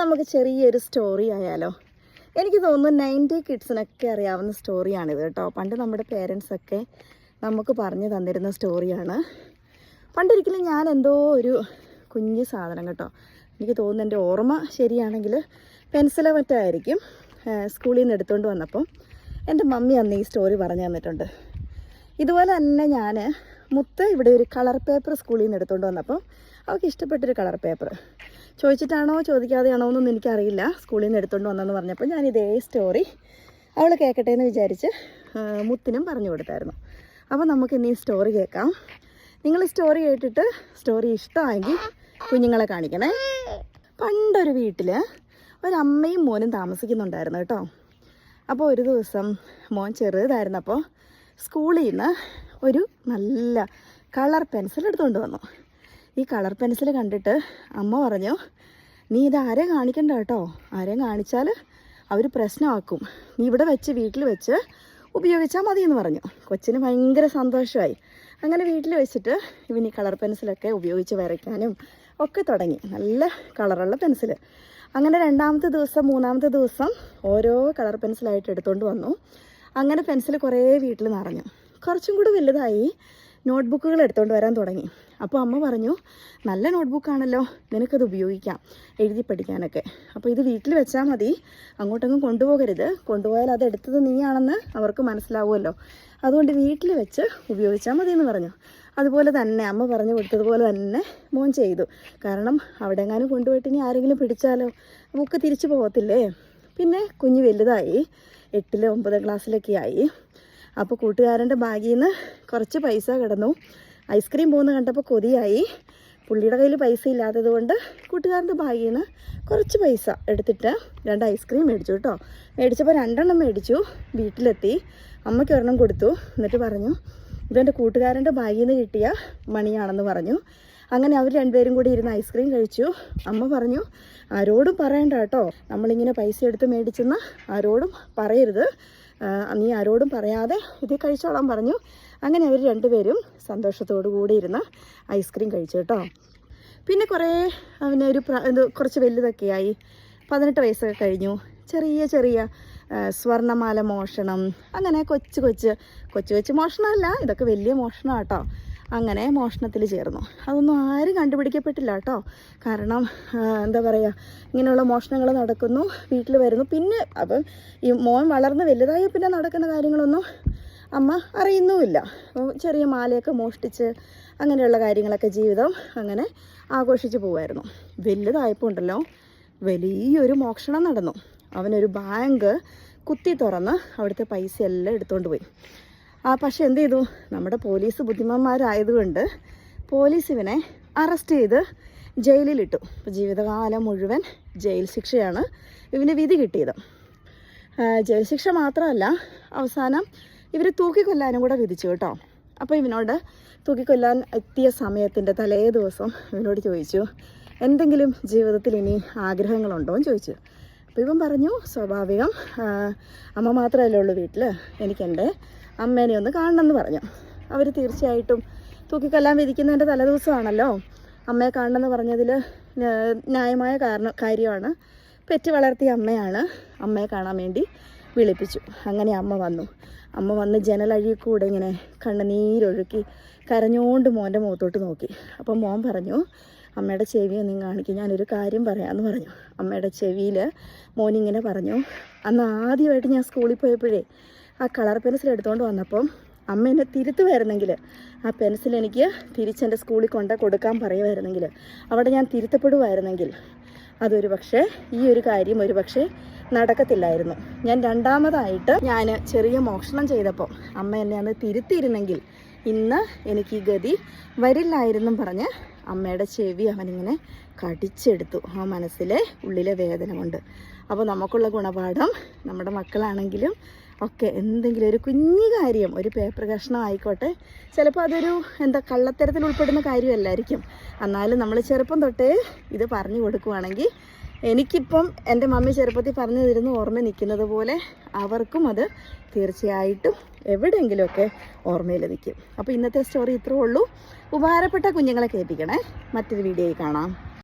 നമുക്ക് ചെറിയൊരു സ്റ്റോറി ആയാലോ? എനിക്ക് തോന്നുന്നു നയന്റി കിഡ്സിനൊക്കെ അറിയാവുന്ന സ്റ്റോറിയാണിത് കേട്ടോ. പണ്ട് നമ്മുടെ പേരൻസൊക്കെ നമുക്ക് പറഞ്ഞു തന്നിരുന്ന സ്റ്റോറിയാണ് പണ്ടൊരിക്കലും ഞാൻ എന്തോ ഒരു കുഞ്ഞ് സാധനം കേട്ടോ. എനിക്ക് തോന്നുന്നു എന്റെ ഓർമ്മ ശരിയാണെങ്കിൽ പെൻസിലോ മറ്റായിരിക്കും സ്കൂളിൽ നിന്ന് എടുത്തുകൊണ്ട് വന്നപ്പം എന്റെ മമ്മി അന്ന് ഈ സ്റ്റോറി പറഞ്ഞു തന്നിട്ടുണ്ട്. ഇതുപോലെ തന്നെ ഞാൻ മുത്ത് ഇവിടെ ഒരു കളർ പേപ്പർ സ്കൂളിൽ നിന്ന് എടുത്തുകൊണ്ട് വന്നപ്പം അവൾക്ക് ഇഷ്ടപ്പെട്ടൊരു കളർ പേപ്പർ ചോദിച്ചിട്ടാണോ ചോദിക്കാതെയാണോ എന്നൊന്നും എനിക്കറിയില്ല. സ്കൂളിൽ നിന്ന് എടുത്തുകൊണ്ട് വന്നെന്ന് പറഞ്ഞപ്പോൾ ഞാൻ ഇതേ സ്റ്റോറി അവൾ കേൾക്കട്ടെ എന്ന് വിചാരിച്ച് മുത്തിനും പറഞ്ഞു കൊടുത്തായിരുന്നു. അപ്പോൾ നമുക്ക് ഇനി ഈ സ്റ്റോറി കേൾക്കാം. നിങ്ങൾ സ്റ്റോറി കേട്ടിട്ട് സ്റ്റോറി ഇഷ്ടമായെങ്കിൽ കുഞ്ഞുങ്ങളെ കാണിക്കണേ. പണ്ടൊരു വീട്ടിൽ ഒരമ്മയും മോനും താമസിക്കുന്നുണ്ടായിരുന്നു കേട്ടോ. അപ്പോൾ ഒരു ദിവസം മോൻ ചെറുതായിരുന്നപ്പോൾ സ്കൂളിൽ നിന്ന് ഒരു നല്ല കളർ പെൻസിൽ എടുത്തുകൊണ്ട് വന്നു. ഈ കളർ പെൻസിൽ കണ്ടിട്ട് അമ്മ പറഞ്ഞു നീ ഇത് ആരെ കാണിക്കണ്ട കേട്ടോ? ആരെയും കാണിച്ചാൽ അവർ പ്രശ്നമാക്കും. നീ ഇവിടെ വെച്ച് വീട്ടിൽ വെച്ച് ഉപയോഗിച്ചാൽ മതി എന്ന് പറഞ്ഞു. കൊച്ചിന് ഭയങ്കര സന്തോഷമായി. അങ്ങനെ വീട്ടിൽ വെച്ചിട്ട് ഇവൻ ഈ കളർ പെൻസിലൊക്കെ ഉപയോഗിച്ച് വരയ്ക്കാനും ഒക്കെ തുടങ്ങി. നല്ല കളറുള്ള പെൻസിൽ അങ്ങനെ രണ്ടാമത്തെ ദിവസം മൂന്നാമത്തെ ദിവസം ഓരോ കളർ പെൻസിലായിട്ട് എടുത്തുകൊണ്ട് വന്നു. അങ്ങനെ പെൻസിൽ കുറേ വീട്ടിൽ നിറഞ്ഞു. കുറച്ചും കൂടി വലുതായി നോട്ട്ബുക്കുകൾ എടുത്തുകൊണ്ട് വരാൻ തുടങ്ങി. അപ്പോൾ അമ്മ പറഞ്ഞു നല്ല നോട്ട്ബുക്കാണല്ലോ നിനക്കത് ഉപയോഗിക്കാം എഴുതി പഠിക്കാനൊക്കെ. അപ്പോൾ ഇത് വീട്ടിൽ വെച്ചാൽ മതി അങ്ങോട്ടൊന്നും കൊണ്ടുപോകരുത്. കൊണ്ടുപോയാൽ അത് എടുത്തത് നീയാണെന്ന് അവർക്ക് മനസ്സിലാവുമല്ലോ. അതുകൊണ്ട് വീട്ടിൽ വെച്ച് ഉപയോഗിച്ചാൽ മതി എന്ന് പറഞ്ഞു. അതുപോലെ തന്നെ അമ്മ പറഞ്ഞു കൊടുത്തതുപോലെ തന്നെ മോൻ ചെയ്തു. കാരണം അവിടെ എങ്ങാനും കൊണ്ടുപോയിട്ട് ഇനി ആരെങ്കിലും പിടിച്ചാലോ? ബുക്ക് തിരിച്ചു പോകത്തില്ലേ? പിന്നെ കുഞ്ഞ് വലുതായി എട്ടിലെ ഒമ്പതാം ക്ലാസ്സിലൊക്കെ ആയി അപ്പോൾ കൂട്ടുകാരന്റെ ബാഗിൽ നിന്ന് കുറച്ച് പൈസ കിടന്നു. ഐസ്ക്രീം പോകുന്ന കണ്ടപ്പോൾ കൊതിയായി. പുള്ളിയുടെ കയ്യിൽ പൈസ ഇല്ലാത്തത് കൊണ്ട് കൂട്ടുകാരന്റെ ബാഗിൽ നിന്ന് കുറച്ച് പൈസ എടുത്തിട്ട് രണ്ട് ഐസ്ക്രീം മേടിച്ചു കേട്ടോ. മേടിച്ചപ്പോൾ രണ്ടെണ്ണം മേടിച്ചു. വീട്ടിലെത്തി. അമ്മയ്ക്ക് ഒരെണ്ണം കൊടുത്തു. എന്നിട്ട് പറഞ്ഞു ഇതെന്റെ കൂട്ടുകാരന്റെ ബാഗിൽ നിന്ന് കിട്ടിയ മണിയാണെന്ന് പറഞ്ഞു. അങ്ങനെ അവർ രണ്ടുപേരും കൂടി ഇരുന്ന് ഐസ്ക്രീം കഴിച്ചു. അമ്മ പറഞ്ഞു ആരോടും പറയണ്ട കേട്ടോ. നമ്മളിങ്ങനെ പൈസ എടുത്ത് മേടിച്ചെന്ന് ആരോടും പറയരുത്. നീ ആരോടും പറയാതെ ഇത് കഴിച്ചോളാൻ പറഞ്ഞു. അങ്ങനെ അവർ രണ്ടുപേരും സന്തോഷത്തോടു കൂടി ഇരുന്ന് ഐസ്ക്രീം കഴിച്ചു കേട്ടോ. പിന്നെ കുറേ അവന് ഒരു ഇത് കുറച്ച് വലുതൊക്കെയായി. പതിനെട്ട് വയസ്സൊക്കെ കഴിഞ്ഞു. ചെറിയ ചെറിയ സ്വർണമാല മോഷണം അങ്ങനെ കൊച്ചു കൊച്ച് കൊച്ചു കൊച്ചു മോഷണമല്ല ഇതൊക്കെ വലിയ മോഷണം കേട്ടോ അങ്ങനെ മോഷണത്തിൽ ചേർന്നു. അതൊന്നും ആരും കണ്ടുപിടിക്കപ്പെട്ടില്ല കേട്ടോ. കാരണം എന്താ പറയുക ഇങ്ങനെയുള്ള മോഷണങ്ങൾ നടക്കുന്നു വീട്ടിൽ വരുന്നു. പിന്നെ അപ്പം ഈ മോൻ വളർന്ന് വലുതായ പിന്നെ നടക്കുന്ന കാര്യങ്ങളൊന്നും അമ്മ അറിയുന്നുമില്ല. ചെറിയ മാലയൊക്കെ മോഷ്ടിച്ച് അങ്ങനെയുള്ള കാര്യങ്ങളൊക്കെ ജീവിതം അങ്ങനെ ആഘോഷിച്ച് പോവായിരുന്നു. വലുതായപ്പോൾ ഉണ്ടല്ലോ വലിയൊരു മോഷണം നടന്നു. അവനൊരു ബാങ്ക് കുത്തി തുറന്ന് അവിടുത്തെ പൈസ എല്ലാം എടുത്തുകൊണ്ട് പോയി. ആ പക്ഷെ എന്ത് ചെയ്തു? നമ്മുടെ പോലീസ് ബുദ്ധിമാന്മാരായതുകൊണ്ട് പോലീസ് ഇവനെ അറസ്റ്റ് ചെയ്ത് ജയിലിലിട്ടു. അപ്പോൾ ജീവിതകാലം മുഴുവൻ ജയിൽ ശിക്ഷയാണ് ഇവന് വിധി കിട്ടിയത്. ജയിൽ ശിക്ഷ മാത്രമല്ല അവസാനം ഇവർ തൂക്കിക്കൊല്ലാനും കൂടെ വിധിച്ചു കേട്ടോ. അപ്പോൾ ഇവനോട് തൂക്കിക്കൊല്ലാൻ എത്തിയ സമയത്തിന്റെ തലേ ദിവസം ഇവനോട് ചോദിച്ചു എന്തെങ്കിലും ജീവിതത്തിൽ ഇനി ആഗ്രഹങ്ങളുണ്ടോ? എന്ന് ചോദിച്ചു. അപ്പോൾ ഇവൻ പറഞ്ഞു സ്വാഭാവികം. അമ്മ മാത്രമല്ലേ ഉള്ളൂ വീട്ടിൽ എനിക്കെന്റെ അമ്മേനെ ഒന്ന് കാണണമെന്ന് പറഞ്ഞു. അവർ തീർച്ചയായിട്ടും തൂക്കിക്കൊല്ലാൻ വിധിക്കുന്നതിന്റെ തലേദിവസമാണല്ലോ. അമ്മയെ കാണണമെന്ന് പറഞ്ഞതിൽ ന്യായമായ കാരണം കാര്യമാണ്. പെറ്റ് വളർത്തിയ അമ്മയാണ് അമ്മയെ കാണാൻ വേണ്ടി വിളിപ്പിച്ചു. അങ്ങനെ അമ്മ വന്നു. അമ്മ വന്ന് ജനലഴി കൂടെ ഇങ്ങനെ കണ്ണുനീരൊഴുക്കി കരഞ്ഞുകൊണ്ട് മോന്റെ മുഖത്തോട്ട് നോക്കി. അപ്പം മോൻ പറഞ്ഞു അമ്മയുടെ ചെവി ഒന്നും കാണിക്കും. ഞാനൊരു കാര്യം പറയാമെന്ന് പറഞ്ഞു. അമ്മയുടെ ചെവിയിൽ മോനിങ്ങനെ പറഞ്ഞു. അന്ന് ആദ്യമായിട്ട് ഞാൻ സ്കൂളിൽ പോയപ്പോഴേ ആ കളർ പെൻസിൽ എടുത്തുകൊണ്ട് വന്നപ്പം അമ്മ എന്നെ തിരുത്തുമായിരുന്നെങ്കിൽ ആ പെൻസിൽ എനിക്ക് തിരിച്ചെന്റെ സ്കൂളിൽ കൊണ്ട് കൊടുക്കാൻ പറയുമായിരുന്നെങ്കിൽ അവിടെ ഞാൻ തിരുത്തപ്പെടുമായിരുന്നെങ്കിൽ അതൊരു പക്ഷേ ഈ ഒരു കാര്യം ഒരു പക്ഷേ നടക്കത്തില്ലായിരുന്നു. ഞാൻ രണ്ടാമതായിട്ട് ഞാൻ ചെറിയ മോഷണം ചെയ്തപ്പോൾ അമ്മ എന്നെ അന്ന് തിരുത്തിയിരുന്നെങ്കിൽ ഇന്ന് എനിക്ക് ഈ ഗതി വരില്ലായിരുന്നു പറഞ്ഞ് അമ്മയുടെ ചെവി അവനിങ്ങനെ കടിച്ചെടുത്തു. ആ മനസ്സിലെ ഉള്ളിലെ വേദന കൊണ്ട്. അപ്പോൾ നമുക്കുള്ള ഗുണപാഠം നമ്മുടെ മക്കളാണെങ്കിലും ഒക്കെ എന്തെങ്കിലും ഒരു കുഞ്ഞു കാര്യം ഒരു പേപ്പർ കഷ്ണം ആയിക്കോട്ടെ. ചിലപ്പോൾ അതൊരു എന്താ കള്ളത്തരത്തിൽ ഉൾപ്പെടുന്ന കാര്യമല്ലായിരിക്കും. എന്നാലും നമ്മൾ ചെറുപ്പം തൊട്ടേ ഇത് പറഞ്ഞു കൊടുക്കുവാണെങ്കിൽ എനിക്കിപ്പം എന്റെ മമ്മി ചെറുപ്പത്തിൽ പറഞ്ഞു തരുന്ന ഓർമ്മ നിൽക്കുന്നത് പോലെ അവർക്കും അത് തീർച്ചയായിട്ടും എവിടെയെങ്കിലുമൊക്കെ ഓർമ്മയിൽ നിൽക്കും. അപ്പോൾ ഇന്നത്തെ സ്റ്റോറി ഇത്രേ ഉള്ളൂ. ഉപകാരപ്പെട്ട കുഞ്ഞുങ്ങളെ കേൾപ്പിക്കണേ. മറ്റൊരു വീഡിയോയിൽ കാണാം.